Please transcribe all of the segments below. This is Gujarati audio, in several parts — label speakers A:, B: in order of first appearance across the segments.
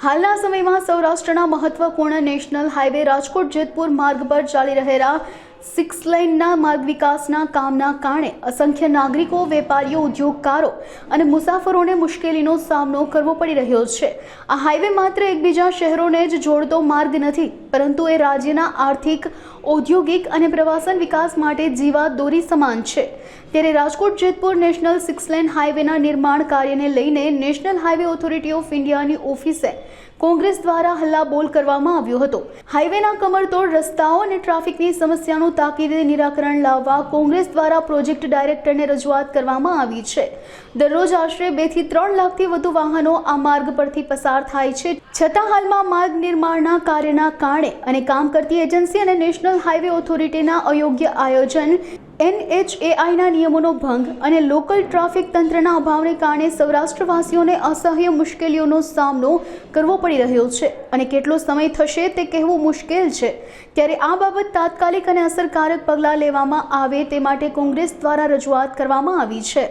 A: હાલના સમયમાં સૌરાષ્ટ્રના મહત્વપૂર્ણ નેશનલ હાઈવે રાજકોટ જેતપુર માર્ગ પર ચાલી રહેલા સિક્સ લાઇનના માર્ગ વિકાસના કામના કારણે અસંખ્ય નાગરિકો, વેપારીઓ, ઉદ્યોગકારો અને મુસાફરોને મુશ્કેલીનો સામનો કરવો પડી રહ્યો છે. આ હાઈવે માત્ર એકબીજા શહેરોને જ જોડતો માર્ગ નથી, પરંતુ એ રાજ્યના આર્થિક, ઔદ્યોગિક અને પ્રવાસન વિકાસ માટે જીવાત દોરી સમાન છે. ત્યારે Rajkot Jetpur national six lane હાઈવેના નિર્માણ કાર્યને લઈને નેશનલ હાઈવે ઓથોરિટી ઓફ ઇન્ડિયાની ઓફિસે કોંગ્રેસ દ્વારા હલ્લાબોલ કરવામાં આવ્યો હતો. હાઈવેના કમરતોડ રસ્તાઓ અને ટ્રાફિકની સમસ્યાનું તાકીદે નિરાકરણ લાવવા કોંગ્રેસ દ્વારા પ્રોજેક્ટ ડાયરેક્ટરને રજૂઆત કરવામાં આવી છે. દરરોજ આશરે બેથી ત્રણ લાખથી વધુ વાહનો આ માર્ગ પરથી પસાર થાય છે. છતાં હાલમાં માર્ગ નિર્માણના કાર્યના કારણે અને કામ કરતી એજન્સી અને નેશનલ હાઈવે ઓથોરિટીના અયોગ્ય આયોજન એનએચએઆઈના નિયમોનો ભંગ અને લોકલ ટ્રાફિક તંત્રના અભાવને કારણે સૌરાષ્ટ્રવાસીઓને અસહ્ય મુશ્કેલીઓનો સામનો કરવો પડી રહ્યો છે. અને કેટલો સમય થશે તે કહેવું મુશ્કેલ છે. ત્યારે આ બાબત તાત્કાલિક અને અસરકારક પગલાં લેવામાં આવે તે માટે કોંગ્રેસ દ્વારા રજૂઆત કરવામાં આવી છે.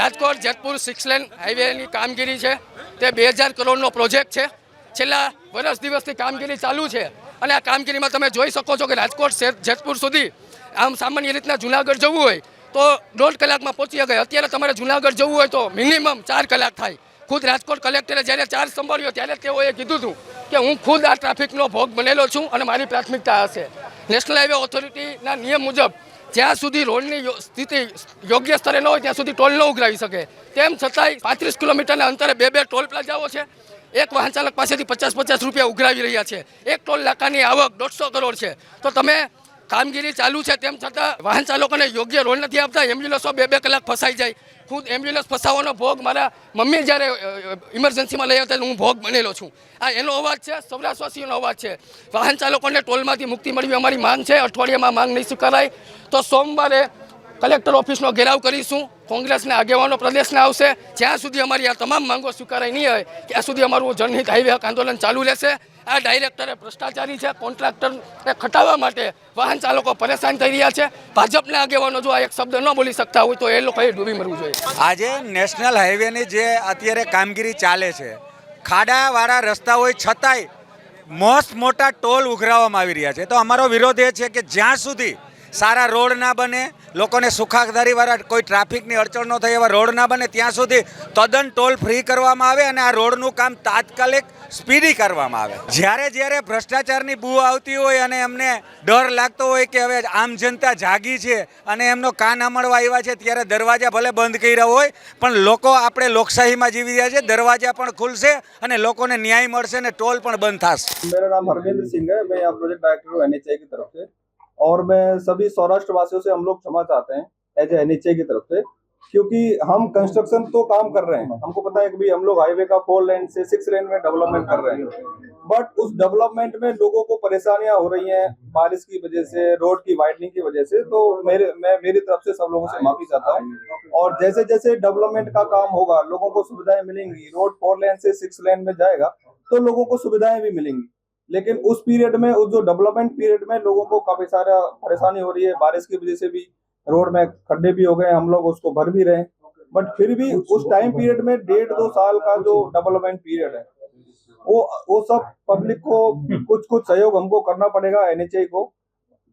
B: રાજકોટ જેતપુર સિક્સ લેન હાઈવેની કામગીરી છે. તે બે હજાર કરોડનો પ્રોજેક્ટ છે. છેલ્લા વર્ષ દિવસથી કામગીરી ચાલુ છે. અને આ કામગીરીમાં તમે જોઈ શકો છો કે રાજકોટ શે- જેતપુર સુધી આમ સામાન્ય રીતના જુનાગઢ જવું હોય તો દોઢ કલાકમાં પહોંચી ગયા અત્યારે તમારે જુનાગઢ જવું હોય તો મિનિમમ ચાર કલાક થાય. ખુદ રાજકોટ કલેક્ટરે જ્યારે ચાર્જ સંભાળ્યો ત્યારે તેઓએ કીધું હતું કે હું ખુદ આ ટ્રાફિકનો ભોગ બનેલો છું અને મારી પ્રાથમિકતા હશે. નેશનલ હાઈવે ઓથોરિટીના નિયમ મુજબ જ્યાં સુધી રોડની સ્થિતિ યોગ્ય સ્તરે ન હોય ત્યાં સુધી ટોલ ન ઉઘરાવી શકે. તેમ છતાંય પાંત્રીસ કિલોમીટરના અંતરે બે બે ટોલ પ્લાઝાઓ છે. એક વાહન ચાલક પાસેથી પચાસ પચાસ રૂપિયા ઉઘરાવી રહ્યા છે. એક ટોલ નાકાની આવક દોઢસો કરોડ છે. તો તમે કામગીરી ચાલુ છે તેમ છતાં વાહન ચાલકોને યોગ્ય રોડ નથી આપતા. એમ્બ્યુલન્સો બે બે કલાક ફસાઈ જાય. ખુદ એમ્બ્યુલન્સ ફસાવાનો ભોગ મારા મમ્મી જ્યારે ઇમરજન્સીમાં લઈ આવતા હું ભોગ બનેલો છું. આ એનો અવાજ છે, સૌરાષ્ટ્રવાસીઓનો અવાજ છે. વાહન ચાલકોને ટોલમાંથી મુક્તિ મળવી અમારી માંગ છે. અઠવાડિયામાં માંગ નહીં સ્વીકારાય. તો સોમવારે કલેક્ટર ઓફિસનો ઘેરાવ કરીશું. કોંગ્રેસના આગેવાનો પ્રદેશના આવશે. જ્યાં સુધી અમારી આ તમામ માંગો સ્વીકારાય નહીં હોય, ત્યાં સુધી અમારું જનહિત હાઈવે આંદોલન ચાલુ રહેશે. આ ડાયરેક્ટરે ભ્રષ્ટાચારી છે, કોન્ટ્રાક્ટરને ખટાવવા માટે વાહન ચાલકો પરેશાન થઈ રહ્યા છે. ભાજપના આગેવાનો જો આ એક શબ્દ ન બોલી શકતા હોય તો એ લોકોએ ડૂબી મરવું જોઈએ.
C: આજે નેશનલ હાઈવેની જે અત્યારે કામગીરી ચાલે છે, ખાડાવાળા રસ્તા હોય છતાંય મોસ્ટ મોટા ટોલ ઉઘરાવવામાં આવી રહ્યા છે. તો અમારો વિરોધ એ છે કે જ્યાં સુધી સારા રોડ ના બને, લોકોને સુખાકારીવાળા કોઈ ટ્રાફિકની અડચણ ન થાય એવા રોડ ના બને, ત્યાં સુધી તદ્દન ટોલ ફ્રી કરવામાં આવે અને આ રોડનું કામ તાત્કાલિક સ્પીડી કરવામાં આવે. જ્યારે જ્યારે ભ્રષ્ટાચારની બૂ આવતી હોય અને એમને ડર લાગતો હોય કે હવે આમ જનતા જાગી છે અને એમનો કાન અમળવા આવ્યા છે, ત્યારે દરવાજા ભલે બંધ કર્યા હોય, પણ લોકો આપણે લોકશાહીમાં જીવી રહ્યા છે, દરવાજા પણ ખુલશે અને લોકોને ન્યાય મળશે અને ટોલ પણ બંધ થશે.
D: મેરા નામ હરવિંદર સિંહ ડાયરેક્ટર હું और मैं सभी सौराष्ट्र वासियों से हम लोग क्षमा चाहते हैं, एज ए एनएचए की तरफ़ से, क्योंकि हम कंस्ट्रक्शन तो काम कर रहे हैं। हमको पता है कि भाई हम लोग हाईवे का फोर लेन से सिक्स लेन में डेवलपमेंट कर रहे हैं। बट उस डेवलपमेंट में लोगों को परेशानियाँ हो रही हैं बारिश की वजह से रोड की वाइडनिंग की वजह से तो मेरे, मैं, मेरी तरफ़ से सब लोगों से माफ़ी चाहता हूँ। और जैसे जैसे डेवलपमेंट का काम होगा, लोगों को सुविधाएँ मिलेंगी रोड फोर लेन से सिक्स लेन में जाएगा तो लोगों को सुविधाएँ भी मिलेंगी। लेकिन उस पीरियड में, उस जो डेवलपमेंट पीरियड में लोगों को काफ़ी सारा परेशानी हो रही है। बारिश की वजह से भी रोड में खड्डे भी हो गए हम लोग उसको भर भी रहे बट फिर भी उस टाइम पीरियड में डेढ़ दो साल का जो डेवलपमेंट पीरियड है, वो वो सब पब्लिक को कुछ कुछ सहयोग हमको करना पड़ेगा एनएचआई को।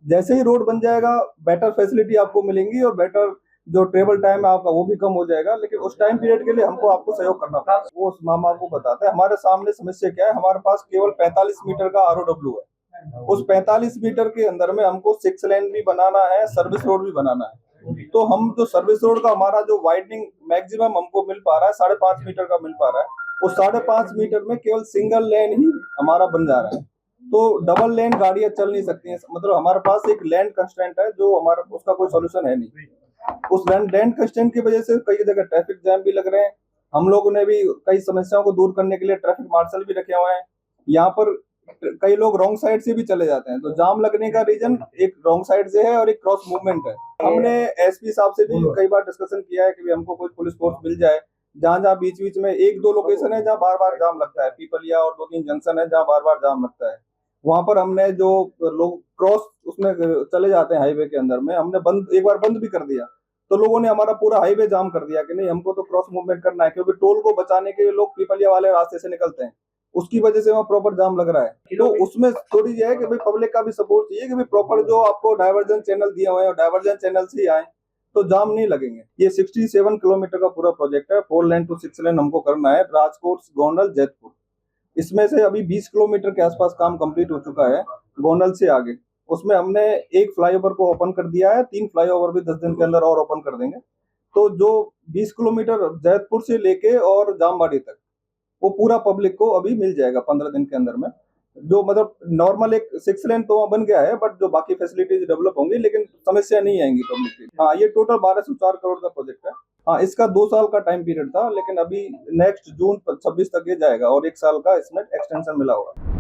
D: जैसे ही रोड बन जाएगा बेटर फैसिलिटी आपको मिलेंगी और बेटर जो ट्रेवल टाइम है आपका वो भी कम हो जाएगा, लेकिन उस टाइम पीरियड के लिए हमको आपको सहयोग करना पड़ेगा। वो उस मामा आपको बताते हैं, हमारे सामने समस्या क्या है? हमारे पास केवल 45 मीटर का आर है। उस 45 मीटर के अंदर में हमको सिक्स लेन भी बनाना है सर्विस रोड भी बनाना है। तो हम जो सर्विस रोड का हमारा जो वाइडनिंग मैक्सिमम हमको मिल पा रहा है, साढ़े पाँच मीटर का मिल पा रहा है वो साढ़े पाँच मीटर में केवल सिंगल लेन ही हमारा बन जा रहा है। तो डबल लेन गाड़ियाँ चल नहीं सकती हैं। मतलब हमारे पास एक लैंड कंस्टेंट है, जो हमारा उसका कोई सोल्यूशन है नहीं। उस लैंड कंस्टेंट की वजह से कई जगह ट्रैफ़िक जैम भी लग रहे हैं। हम लोगों ने भी कई समस्याओं को दूर करने के लिए ट्रैफ़िक मार्शल भी रखे हुए हैं। यहाँ पर कई लोग रॉन्ग साइड से भी चले जाते हैं। तो जाम लगने का रीजन एक रॉन्ग साइड से है और एक क्रॉस मूवमेंट है। हमने एसपी साहब से भी कई बार डिस्कशन किया है कि भी हमको कोई पुलिस फोर्स मिल जाए। जहाँ जहाँ बीच बीच में एक दो लोकेशन है जहाँ बार बार जाम लगता है। पीपलिया और दो तीन जंक्शन है जहाँ बार बार जाम लगता है। वहाँ पर हमने जो लोग क्रॉस उसमें चले जाते हैं हाईवे के अंदर में हमने बंद एक बार बंद भी कर दिया। तो लोगों ने हमारा पूरा हाईवे जाम कर दिया कि नहीं हमको तो क्रॉस मूवमेंट करना है क्योंकि टोल को बचाने के लिए लोग पीपलिया वाले रास्ते से निकलते हैं। उसकी वजह से वहाँ प्रॉपर जाम लग रहा है। तो उसमें थोड़ी ये है कि भाई पब्लिक का भी सपोर्ट चाहिए कि भाई प्रॉपर जो आपको डाइवर्जन चैनल दिए हुए हैं डाइवर्जन चैनल से ही आए तो जाम नहीं लगेंगे। ये 67 किलोमीटर का पूरा प्रोजेक्ट है four lane two six lane हमको करना है राजकोट गोंडल जैतपुर इसमें से अभी 20 किलोमीटर के आसपास काम कंप्लीट हो चुका है गोनल से आगे। उसमें हमने एक फ्लाईओवर को ओपन कर दिया है, तीन फ्लाईओवर भी दस दिन के अंदर और ओपन कर देंगे। तो जो 20 किलोमीटर जैतपुर से लेके और जामबाड़ी तक, वो पूरा पब्लिक को अभी मिल जाएगा पंद्रह दिन के अंदर में। जो मतलब नॉर्मल एक सिक्स लेन तो वहाँ बन गया है बट जो बाकी फैसिलिटीज़ डेवलप होंगी, लेकिन समस्या नहीं आएँगी पब्लिक की। हाँ ये टोटल बारह सौ चार करोड़ का प्रोजेक्ट है। हाँ इसका दो साल का टाइम पीरियड था, लेकिन अभी नेक्स्ट जून छब्बीस तक ये जाएगा, और एक साल का इसमें एक्सटेंशन मिला हुआ है